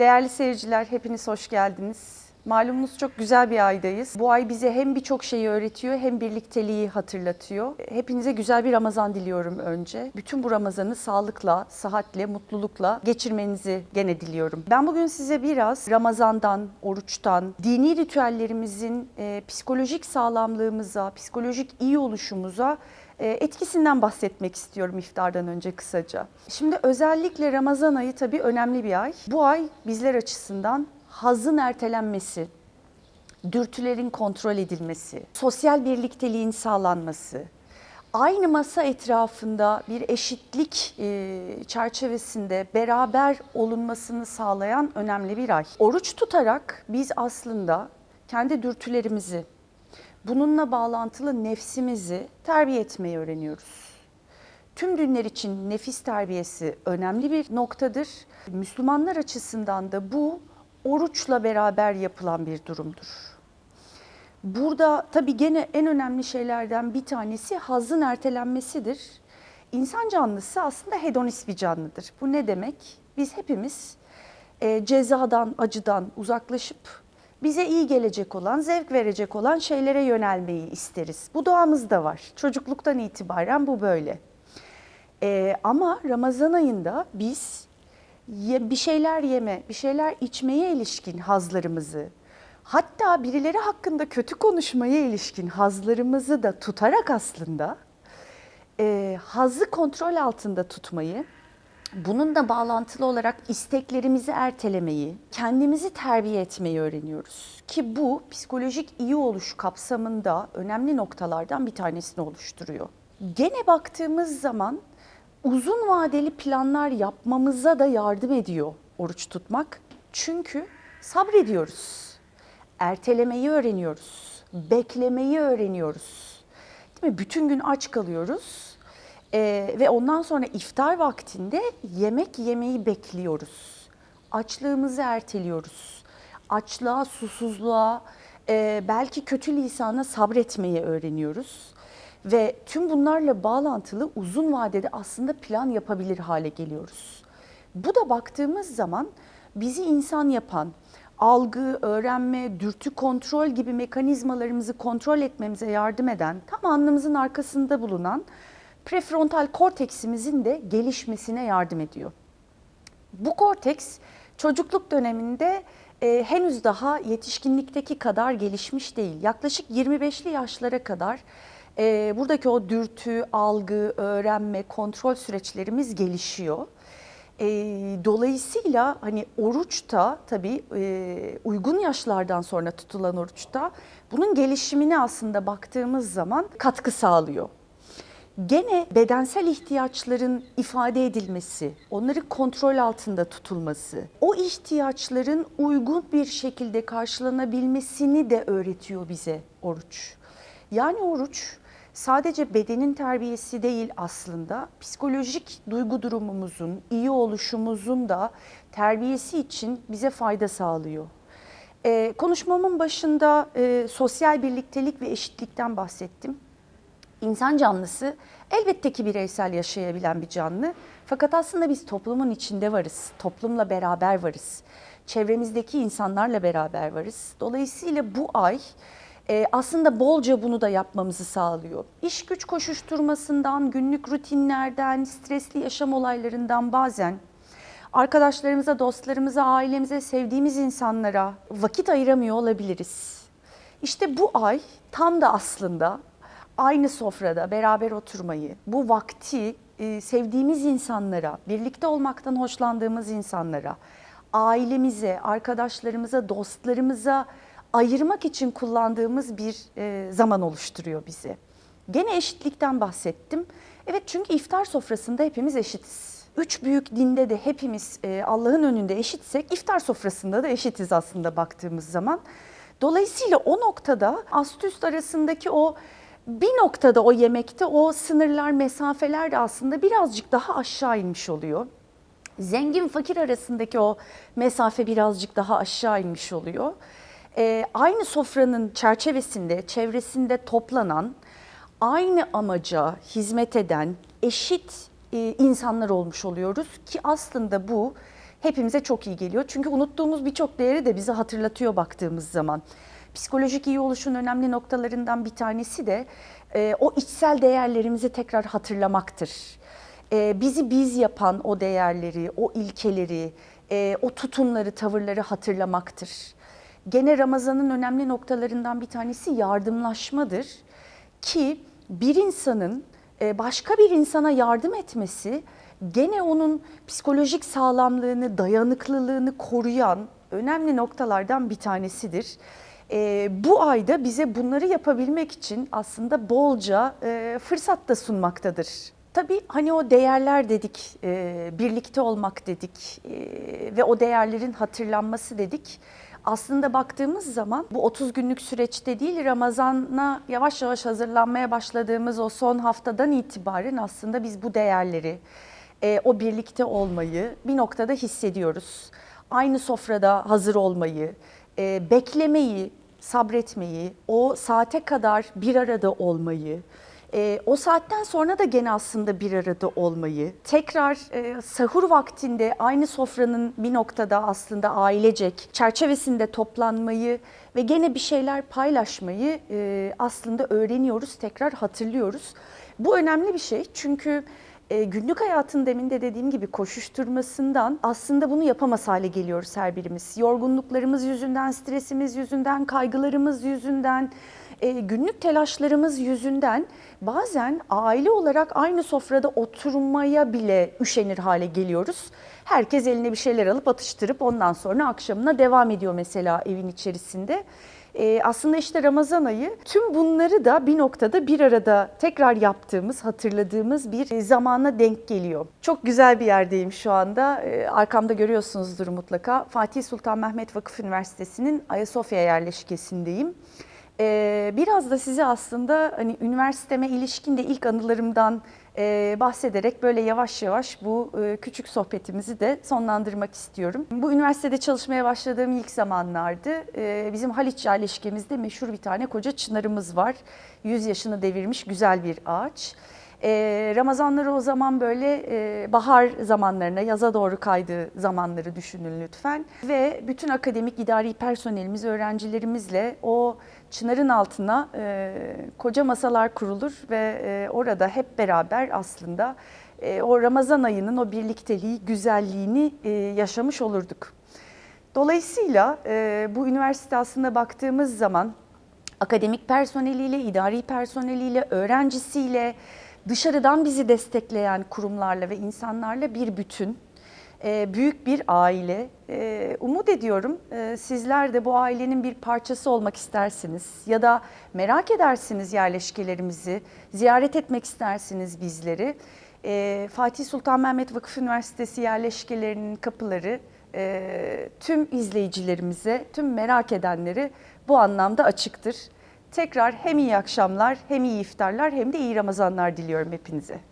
Değerli seyirciler, hepiniz hoş geldiniz. Malumunuz çok güzel bir aydayız. Bu ay bize hem birçok şeyi öğretiyor hem birlikteliği hatırlatıyor. Hepinize güzel bir Ramazan diliyorum önce. Bütün bu Ramazan'ı sağlıkla, sıhhatle, mutlulukla geçirmenizi gene diliyorum. Ben bugün size biraz Ramazan'dan, oruçtan, dini ritüellerimizin e, psikolojik sağlamlığımıza, psikolojik iyi oluşumuza etkisinden bahsetmek istiyorum iftardan önce kısaca. Şimdi özellikle Ramazan ayı tabii önemli bir ay. Bu ay bizler açısından hazın ertelenmesi, dürtülerin kontrol edilmesi, sosyal birlikteliğin sağlanması, aynı masa etrafında bir eşitlik e, çerçevesinde beraber olunmasını sağlayan önemli bir ay. Oruç tutarak biz aslında kendi dürtülerimizi, bununla bağlantılı nefsimizi terbiye etmeyi öğreniyoruz. Tüm dinler için nefis terbiyesi önemli bir noktadır. Müslümanlar açısından da bu oruçla beraber yapılan bir durumdur. Burada tabii gene en önemli şeylerden bir tanesi hazın ertelenmesidir. İnsan canlısı aslında hedonist bir canlıdır. Bu ne demek? Biz hepimiz e, cezadan, acıdan uzaklaşıp bize iyi gelecek olan, zevk verecek olan şeylere yönelmeyi isteriz. Bu doğamızda var. Çocukluktan itibaren bu böyle. Ee, ama Ramazan ayında biz bir şeyler yeme, bir şeyler içmeye ilişkin hazlarımızı, hatta birileri hakkında kötü konuşmaya ilişkin hazlarımızı da tutarak aslında e, hazı kontrol altında tutmayı, bununla bağlantılı olarak isteklerimizi ertelemeyi, kendimizi terbiye etmeyi öğreniyoruz. Ki bu psikolojik iyi oluş kapsamında önemli noktalardan bir tanesini oluşturuyor. Gene baktığımız zaman uzun vadeli planlar yapmamıza da yardım ediyor oruç tutmak. Çünkü sabrediyoruz. Ertelemeyi öğreniyoruz. Beklemeyi öğreniyoruz. Değil mi? Bütün gün aç kalıyoruz. Ee, ve ondan sonra iftar vaktinde yemek yemeyi bekliyoruz. Açlığımızı erteliyoruz. Açlığa, susuzluğa, e, belki kötü lisana sabretmeyi öğreniyoruz. Ve tüm bunlarla bağlantılı uzun vadede aslında plan yapabilir hale geliyoruz. Bu da baktığımız zaman bizi insan yapan, algı, öğrenme, dürtü kontrol gibi mekanizmalarımızı kontrol etmemize yardım eden, tam alnımızın arkasında bulunan prefrontal korteksimizin de gelişmesine yardım ediyor. Bu korteks çocukluk döneminde e, henüz daha yetişkinlikteki kadar gelişmiş değil. Yaklaşık 25'li yaşlara kadar e, buradaki o dürtü, algı, öğrenme, kontrol süreçlerimiz gelişiyor. E, dolayısıyla hani oruçta tabii e, uygun yaşlardan sonra tutulan oruçta bunun gelişimine aslında baktığımız zaman katkı sağlıyor. Gene bedensel ihtiyaçların ifade edilmesi, onların kontrol altında tutulması, o ihtiyaçların uygun bir şekilde karşılanabilmesini de öğretiyor bize oruç. Yani oruç sadece bedenin terbiyesi değil aslında psikolojik duygu durumumuzun, iyi oluşumuzun da terbiyesi için bize fayda sağlıyor. Ee, konuşmamın başında e, sosyal birliktelik ve eşitlikten bahsettim. İnsan canlısı elbette ki bireysel yaşayabilen bir canlı. Fakat aslında biz toplumun içinde varız. Toplumla beraber varız. Çevremizdeki insanlarla beraber varız. Dolayısıyla bu ay e, aslında bolca bunu da yapmamızı sağlıyor. İş güç koşuşturmasından, günlük rutinlerden, stresli yaşam olaylarından bazen arkadaşlarımıza, dostlarımıza, ailemize, sevdiğimiz insanlara vakit ayıramıyor olabiliriz. İşte bu ay tam da aslında aynı sofrada beraber oturmayı, bu vakti e, sevdiğimiz insanlara, birlikte olmaktan hoşlandığımız insanlara, ailemize, arkadaşlarımıza, dostlarımıza ayırmak için kullandığımız bir e, zaman oluşturuyor bizi. Gene eşitlikten bahsettim. Evet çünkü iftar sofrasında hepimiz eşitiz. Üç büyük dinde de hepimiz e, Allah'ın önünde eşitsek iftar sofrasında da eşitiz aslında baktığımız zaman. Dolayısıyla o noktada ast üst arasındaki o bir noktada o yemekte o sınırlar, mesafeler de aslında birazcık daha aşağı inmiş oluyor. Zengin fakir arasındaki o mesafe birazcık daha aşağı inmiş oluyor. Ee, aynı sofranın çerçevesinde, çevresinde toplanan, aynı amaca hizmet eden eşit e, insanlar olmuş oluyoruz ki aslında bu hepimize çok iyi geliyor. Çünkü unuttuğumuz birçok değeri de bize hatırlatıyor baktığımız zaman. Psikolojik iyi oluşun önemli noktalarından bir tanesi de e, o içsel değerlerimizi tekrar hatırlamaktır. E, bizi biz yapan o değerleri, o ilkeleri, e, o tutumları, tavırları hatırlamaktır. Gene Ramazan'ın önemli noktalarından bir tanesi yardımlaşmadır ki bir insanın e, başka bir insana yardım etmesi gene onun psikolojik sağlamlığını, dayanıklılığını koruyan önemli noktalardan bir tanesidir. E, bu ayda bize bunları yapabilmek için aslında bolca e, fırsat da sunmaktadır. Tabii hani o değerler dedik, e, birlikte olmak dedik e, ve o değerlerin hatırlanması dedik. Aslında baktığımız zaman bu 30 günlük süreçte değil Ramazan'a yavaş yavaş hazırlanmaya başladığımız o son haftadan itibaren aslında biz bu değerleri, e, o birlikte olmayı bir noktada hissediyoruz. Aynı sofrada hazır olmayı, e, beklemeyi, sabretmeyi, o saate kadar bir arada olmayı, e, o saatten sonra da gene aslında bir arada olmayı, tekrar e, sahur vaktinde aynı sofranın bir noktada aslında ailecek çerçevesinde toplanmayı ve gene bir şeyler paylaşmayı e, aslında öğreniyoruz, tekrar hatırlıyoruz. Bu önemli bir şey çünkü e, günlük hayatın demin de dediğim gibi koşuşturmasından aslında bunu yapamaz hale geliyoruz her birimiz. Yorgunluklarımız yüzünden, stresimiz yüzünden, kaygılarımız yüzünden, e, günlük telaşlarımız yüzünden bazen aile olarak aynı sofrada oturmaya bile üşenir hale geliyoruz. Herkes eline bir şeyler alıp atıştırıp ondan sonra akşamına devam ediyor mesela evin içerisinde. Ee, aslında işte Ramazan ayı tüm bunları da bir noktada bir arada tekrar yaptığımız, hatırladığımız bir zamana denk geliyor. Çok güzel bir yerdeyim şu anda. Ee, arkamda görüyorsunuzdur mutlaka. Fatih Sultan Mehmet Vakıf Üniversitesi'nin Ayasofya yerleşkesindeyim. Ee, biraz da size aslında hani üniversiteme ilişkin de ilk anılarımdan e, bahsederek böyle yavaş yavaş bu e, küçük sohbetimizi de sonlandırmak istiyorum. Bu üniversitede çalışmaya başladığım ilk zamanlardı. E, bizim Haliç yerleşkemizde meşhur bir tane koca çınarımız var. 100 yaşını devirmiş güzel bir ağaç. Ramazanları o zaman böyle bahar zamanlarına, yaza doğru kaydığı zamanları düşünün lütfen. Ve bütün akademik idari personelimiz, öğrencilerimizle o çınarın altına e, koca masalar kurulur ve e, orada hep beraber aslında e, o Ramazan ayının o birlikteliği, güzelliğini e, yaşamış olurduk. Dolayısıyla e, bu üniversite aslında baktığımız zaman akademik personeliyle, idari personeliyle, öğrencisiyle, dışarıdan bizi destekleyen kurumlarla ve insanlarla bir bütün, büyük bir aile. E, umut ediyorum e, sizler de bu ailenin bir parçası olmak istersiniz ya da merak edersiniz yerleşkelerimizi, ziyaret etmek istersiniz bizleri. Fatih Sultan Mehmet Vakıf Üniversitesi yerleşkelerinin kapıları tüm izleyicilerimize, tüm merak edenleri bu anlamda açıktır. Tekrar hem iyi akşamlar, hem iyi iftarlar, hem de iyi Ramazanlar diliyorum hepinize.